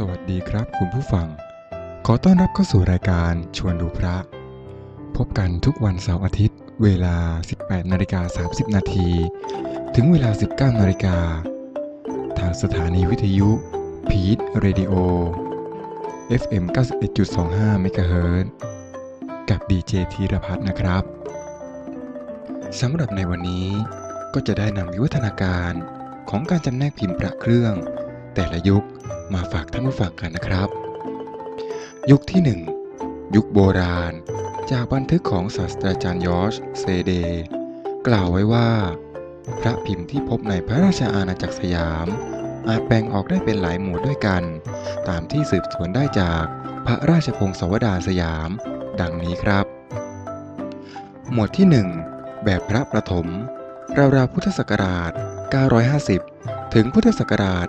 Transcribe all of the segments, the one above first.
สวัสดีครับคุณผู้ฟัง ขอต้อนรับเข้าสู่รายการชวนดูพระ พบกันทุกวันเสาร์อาทิตย์ เวลา 18นาฬิกา30นาทีถึงเวลา 19นาฬิกาทางสถานีวิทยุพีทเรดิโอ FM 91.25เมกะเฮิร์กับดีเจธีรพัฒน์นะครับสำหรับในวันนี้ก็จะได้นำวิวัฒนาการของการจำแนกพิมพ์พระเครื่อง แต่ละยุค มาฝากท่านผู้ฟังกันนะครับ ยุคที่ 1 ยุคโบราณ จากบันทึกของศาสตราจารย์ยอชเซเด กล่าวไว้ว่า พระพิมพ์ที่พบในพระราชอาณาจักรสยาม อาจแบ่งออกได้เป็นหลายหมวดด้วยกัน ตามที่สืบสวนได้จากพระราชพงศาวดารสยาม ดังนี้ครับ หมวดที่ 1 แบบพระประถมราวๆพุทธศักราช 950 ถึงพุทธศักราช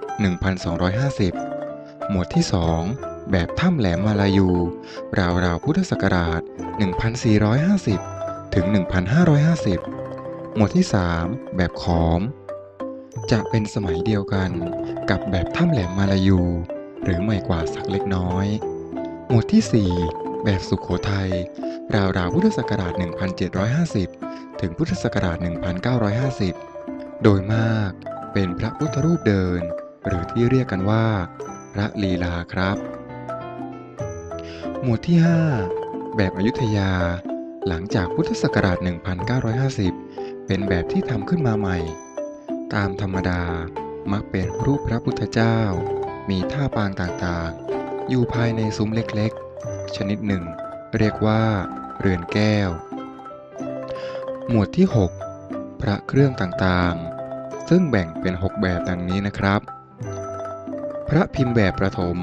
1250 หมวดที่ 2 แบบถ้ำแหลมมาลายู ราวๆพุทธศักราช 1450 ถึง 1550 หมวดที่ 3 แบบขอม จะเป็นสมัยเดียวกันกับแบบถ้ำแหลมมาลายู หรือใหม่กว่าสักเล็กน้อย หมวดที่ 4 แบบสุขโขทัย ราวๆพุทธศักราช 1750 ถึงพุทธศักราช 1950 โดยมาก เป็นพระพุทธรูปเดิน หรือที่เรียกกันว่า พระลีลาครับ หมวดที่ 5 แบบอยุธยา หลังจากพุทธศักราช 1950 เป็นแบบที่ทำขึ้นมาใหม่ ตามธรรมดามักเป็นรูปพระพุทธเจ้า มีท่าปางต่างๆ อยู่ภายในซุ้มเล็กๆ ชนิดหนึ่ง เรียกว่า เรือนแก้ว หมวดที่ 6 พระเครื่องต่างๆ ซึ่งแบ่งเป็น 6 แบบดังนี้นะครับ พระพิมพ์แบบประถม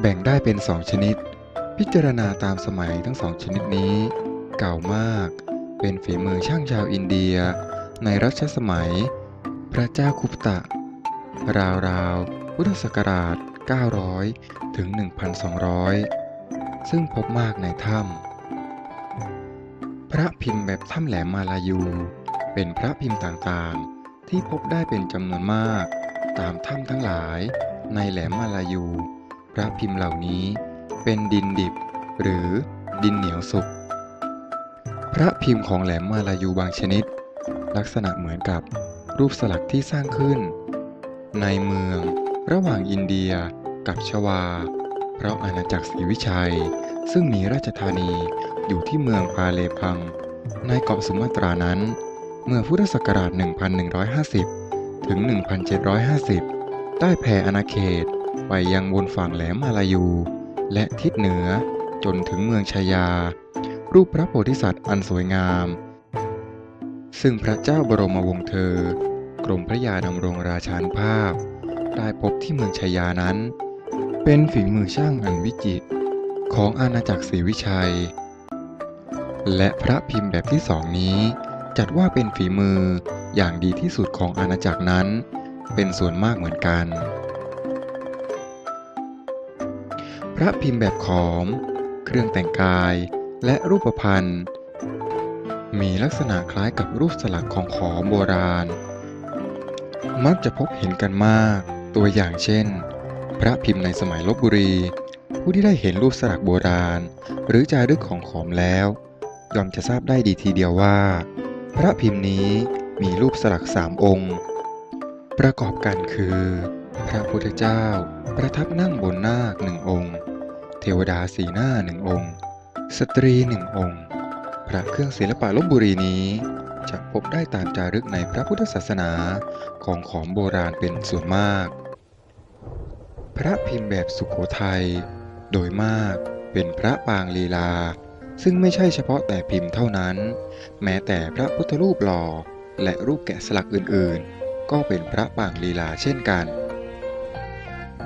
แบ่งได้เป็น 2 ชนิด พิจารณาตามสมัยทั้งสองชนิดนี้ เก่ามาก เป็นฝีมือช่างชาวอินเดีย ในรัชสมัย พระเจ้าคุปตะ ราวๆพุทธศักราช 900 ถึง 1,200 ซึ่งพบมากในถ้ำพระพิมพ์แบบถ้ำแหลมมาลายู เป็นพระพิมพ์ต่างๆ ที่พบได้เป็นจำนวนมาก ตามถ้ำทั้งหลาย ในแหลมมาลายู พระพิมพ์เหล่านี้เป็นดินดิบ หรือดินเหนียวสุก พระพิมพ์ของแหลมมาลายูบางชนิด ลักษณะเหมือนกับรูปสลักที่สร้างขึ้น ในเมืองระหว่างอินเดียกับชวา เพราะอาณาจักรศรีวิชัย ซึ่งมีราชธานีอยู่ที่เมืองพาเลพัง ในเกาะสุมาตรานั้น เมื่อพุทธศักราช 1150 ถึง 1750 ได้แผ่อาณาเขตไปยังบนฝั่งแหลมมาลายู และทิศเหนือจนถึงเมืองชายา รูปพระโพธิสัตว์อันสวยงาม ซึ่งพระเจ้าบรมวงศ์เธอ กรมพระยาดำรงราชานุภาพ ได้พบที่เมืองชายานั้น เป็นฝีมือช่างอันวิจิตรของอาณาจักรศรีวิชัย และพระพิมพ์แบบที่สองนี้ จัดว่าเป็นฝีมืออย่างดีที่สุดของอาณาจักรนั้น เป็นส่วนมากเหมือนกัน พระพิมพ์แบบขอม เครื่องแต่งกาย และรูปพรรณมีลักษณะคล้ายกับรูปสลักของขอมโบราณ มักจะพบเห็นกันมาก ตัวอย่างเช่น พระพิมพ์ในสมัยลบบุรี ผู้ที่ได้เห็นรูปสลักโบราณ หรือจารึกของขอมแล้ว ย่อมจะทราบได้ดีทีเดียวว่า พระพิมพ์นี้มีรูปสลักสามองค์ ประกอบกันคือ พระพุทธเจ้าประทับนั่งบนนาคหนึ่งองค์ เทวดาสีหน้าหนึ่งองค์ สตรีหนึ่งองค์ พระเครื่องศิลปะลบบุรีนี้ จะพบได้ตามจารึกในพระพุทธศาสนาของขอมโบราณเป็นส่วนมาก พระพิมพ์แบบสุขโขทัยโดยมากเป็นพระปางลีลา ซึ่งไม่ใช่เฉพาะแต่พิมพ์เท่านั้น แม้แต่พระพุทธรูปหล่อและรูปแกะสลักอื่นๆ ก็เป็นพระปางลีลาเช่นกัน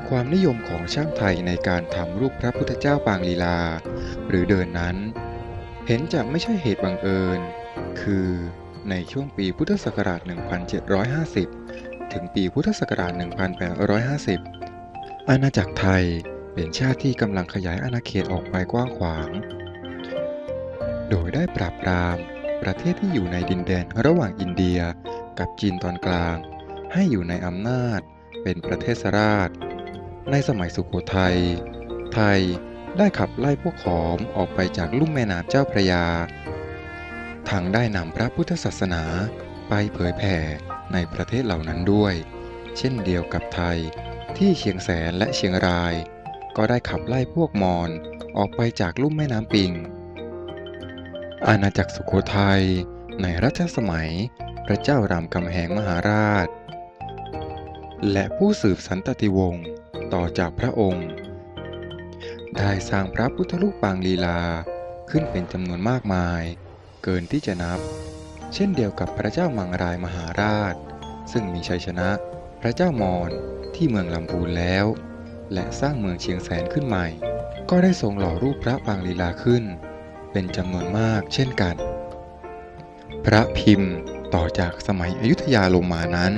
ความนิยมของช่างไทยในการทำรูปพระพุทธเจ้าปางลีลา หรือเดินนั้น เห็นจะไม่ใช่เหตุบังเอิญ คือในช่วงปีพุทธศักราช 1750 ถึงปีพุทธศักราช 1850 อาณาจักรไทยเป็นชาติที่กำลังขยายอาณาเขตออกไปกว้างขวาง โดยได้ปราบปราม ประเทศที่อยู่ในดินแดนระหว่างอินเดียกับจีนตอนกลาง ให้อยู่ในอำนาจเป็นประเทศราช ในสมัยสุโขทัย ไทยได้ขับไล่พวกขอมออกไปจากลุ่มแม่น้ำเจ้าพระยา ทางได้นำพระพุทธศาสนาไปเผยแผ่ในประเทศเหล่านั้นด้วย เช่นเดียวกับไทยที่เชียงแสนและเชียงราย ก็ได้ขับไล่พวกมอญออกไปจากลุ่มแม่น้ำปิง อาณาจักรสุโขทัยในรัชสมัย พระเจ้ารามคำแหงมหาราช และผู้สืบสันตติวงศ์ต่อจากพระองค์ ได้สร้างพระพุทธรูปปางลีลาขึ้นเป็นจำนวนมากมาย เกินที่จะนับ เช่นเดียวกับพระเจ้ามังรายมหาราช ซึ่งมีชัยชนะพระเจ้ามอญที่เมืองลำพูนแล้ว และสร้างเมืองเชียงแสนขึ้นใหม่ ก็ได้ทรงหล่อรูปพระปางลีลาขึ้น เป็นจำนวนมากเช่นกัน พระพิมพ์ต่อจากสมัยอยุธยาลงมานั้น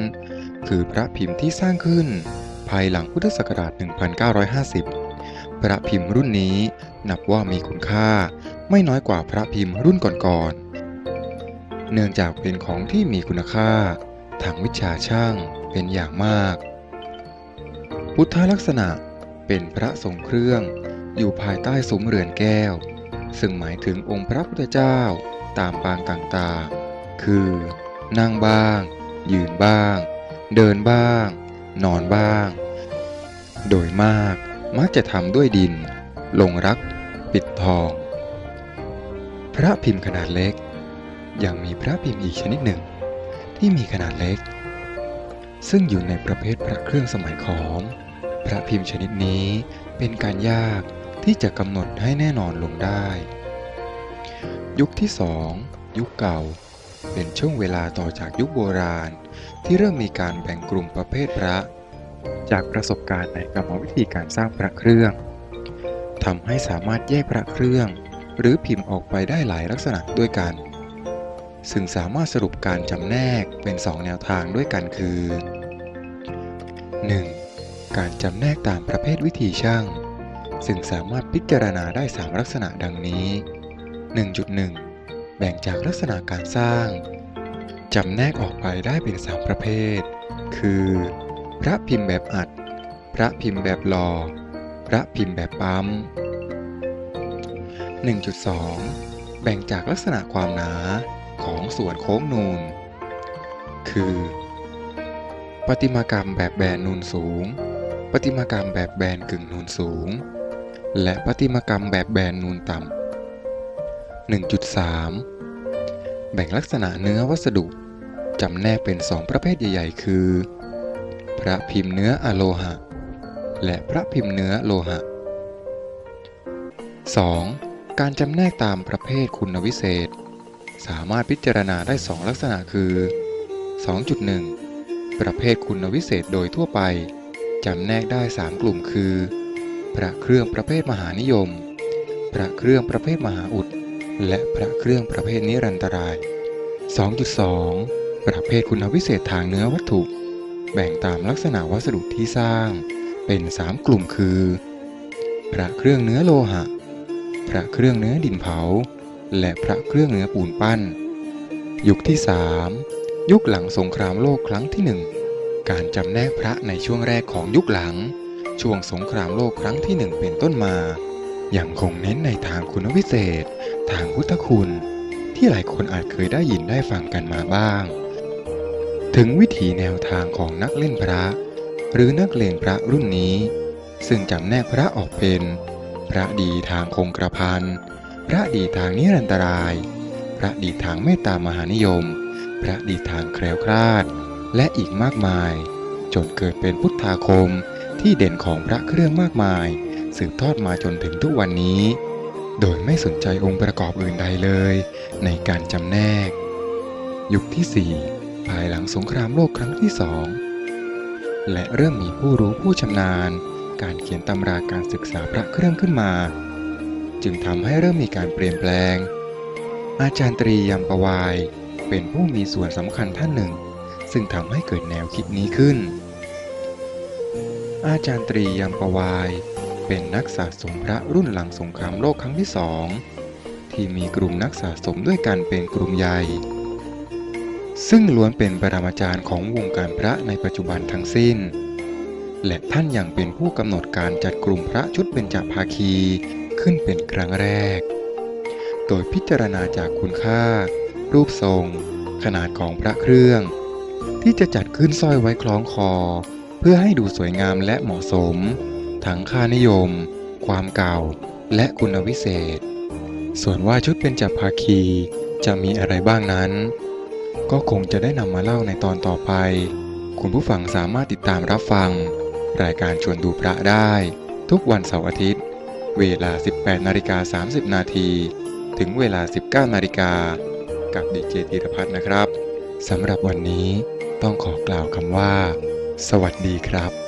คือพระพิมพ์ที่สร้างขึ้นภายหลังพุทธศักราช 1950 พระพิมพ์รุ่นนี้นับว่ามีคุณค่าไม่น้อยกว่าพระพิมพ์รุ่นก่อนๆ เนื่องจากเป็นของที่มีคุณค่า ทางวิชาช่างเป็นอย่างมาก พุทธลักษณะเป็นพระทรงเครื่องอยู่ภายใต้ซุ้มเรือนแก้ว ซึ่งหมายถึงองค์พระพุทธเจ้าตามปางต่างๆ คือ นั่งบ้าง ยืนบ้าง เดินบ้าง นอนบ้าง โดยมากมักจะทำด้วยดิน ลงรัก ปิดทอง พระพิมพ์ขนาดเล็ก ยังมีพระพิมพ์อีกชนิดหนึ่ง ที่มีขนาดเล็ก ซึ่งอยู่ในประเภทพระเครื่องสมัยขอม พระพิมพ์ชนิดนี้เป็นการยาก ที่จะกำหนดให้แน่นอนลงได้ ยุคที่สองยุคเก่า เป็นช่วงเวลาต่อจากยุคโบราณ ที่เริ่มมีการแบ่งกลุ่มประเภทพระ จากประสบการณ์ในกรรมวิธีการสร้างพระเครื่องทำให้สามารถแยกพระเครื่อง หรือพิมพ์ออกไปได้หลายลักษณะด้วยกัน ซึ่งสามารถสรุปการจำแนกเป็นสองแนวทางด้วยกันคือ 1. การจำแนกตามประเภทวิธีช่าง ซึ่งสามารถพิจารณาได้ 3 ลักษณะดังนี้ 1.1 แบ่งจากลักษณะการสร้าง จำแนกออกไปได้เป็น 3 ประเภท คือ พระพิมพ์แบบอัด พระพิมพ์แบบหลอ่อ พระพิมพ์แบบปั๊ม 1.2 แบ่งจากลักษณะความหนาของส่วนโค้งนูน คือประติมากรรมแบบแบนนูนสูงประติมากรรมแบบแบนกึ่งนูนสูง และประติมากรรมแบบแบนนูนต่ำ 1.3 แบ่งลักษณะเนื้อวัสดุ จำแนกเป็นสองประเภทใหญ่ๆ คือ พระพิมพ์เนื้ออะโลหะ และพระพิมพ์เนื้อโลหะ 2. การจำแนกตามประเภทคุณวิเศษ สามารถพิจารณาได้2ลักษณะคือ 2.1 ประเภทคุณวิเศษโดยทั่วไป จำแนกได้ 3 กลุ่มคือ พระเครื่องประเภทมหานิยม พระเครื่องประเภทมหาอุด และพระเครื่องประเภทนิรันตราย 2.2 ประเภทคุณวิเศษทางเนื้อวัตถุ แบ่งตามลักษณะวัสดุที่สร้าง เป็น 3 กลุ่มคือ พระเครื่องเนื้อโลหะ พระเครื่องเนื้อดินเผา และพระเครื่องเนื้อปูนปั้น ยุคที่ 3 ยุคหลังสงครามโลกครั้งที่ 1 การจำแนกพระในช่วงแรกของยุคหลัง ช่วงสงครามโลกครั้งที่1เป็นต้นมายังคงเน้นในทางคุณวิเศษ ทางพุทธคุณ ที่หลายคนอาจเคยได้ยินได้ฟังกันมาบ้าง ถึงวิถีแนวทางของนักเล่นพระ หรือนักเลงพระรุ่นนี้ ซึ่งจำแนกพระออกเป็น พระดีทางคงกระพันพระดีทางนิรันตราย พระดีทางเมตตามหานิยม พระดีทางแคล้วคลาด และอีกมากมาย จนเกิดเป็นพุทธาคม ที่เด่นของพระเครื่องมากมาย สืบทอดมาจนถึงทุกวันนี้ โดยไม่สนใจองค์ประกอบอื่นใดเลย ในการจำแนก ยุคที่ 4 ภายหลังสงครามโลกครั้งที่สองและเริ่มมีผู้รู้ผู้ชำนาญ การเขียนตำราการศึกษาพระเครื่องขึ้นมา จึงทำให้เริ่มมีการเปลี่ยนแปลง อาจารย์ตรียมประวาย เป็นผู้มีส่วนสำคัญท่านหนึ่ง ซึ่งทำให้เกิดแนวคิดนี้ขึ้น อาจารย์ตรียามประวาย เป็นนักสะสมพระรุ่นหลังสงครามโลกครั้งที่สองที่มีกลุ่มนักสะสมด้วยกันเป็นกลุ่มใหญ่ ซึ่งล้วนเป็นปรมาจารย์ของวงการพระในปัจจุบันทั้งสิ้น และท่านยังเป็นผู้กำหนดการจัดกลุ่มพระชุดเบญจภาคีขึ้นเป็นครั้งแรก โดยพิจารณาจากคุณค่า รูปทรง ขนาดของพระเครื่อง ที่จะจัดขึ้นสร้อยไว้คล้องคอ พื่อให้ดูสวยงามและเหมาะสม ทั้งค่านิยม ความเก่า และคุณวิเศษ ส่วนว่าชุดเป็นจับภาคีจะมีอะไรบ้างนั้น ก็คงจะได้นำมาเล่าในตอนต่อไป คุณผู้ฟังสามารถติดตามรับฟัง รายการชวนดูพระได้ ทุกวันเสาร์อาทิตย์ เวลา 18นาฬิกา30นาทีถึงเวลา 19นาฬิกากับดีเจธีรพัฒน์นะครับสำหรับวันนี้ต้องขอกล่าวคำว่า สวัสดีครับ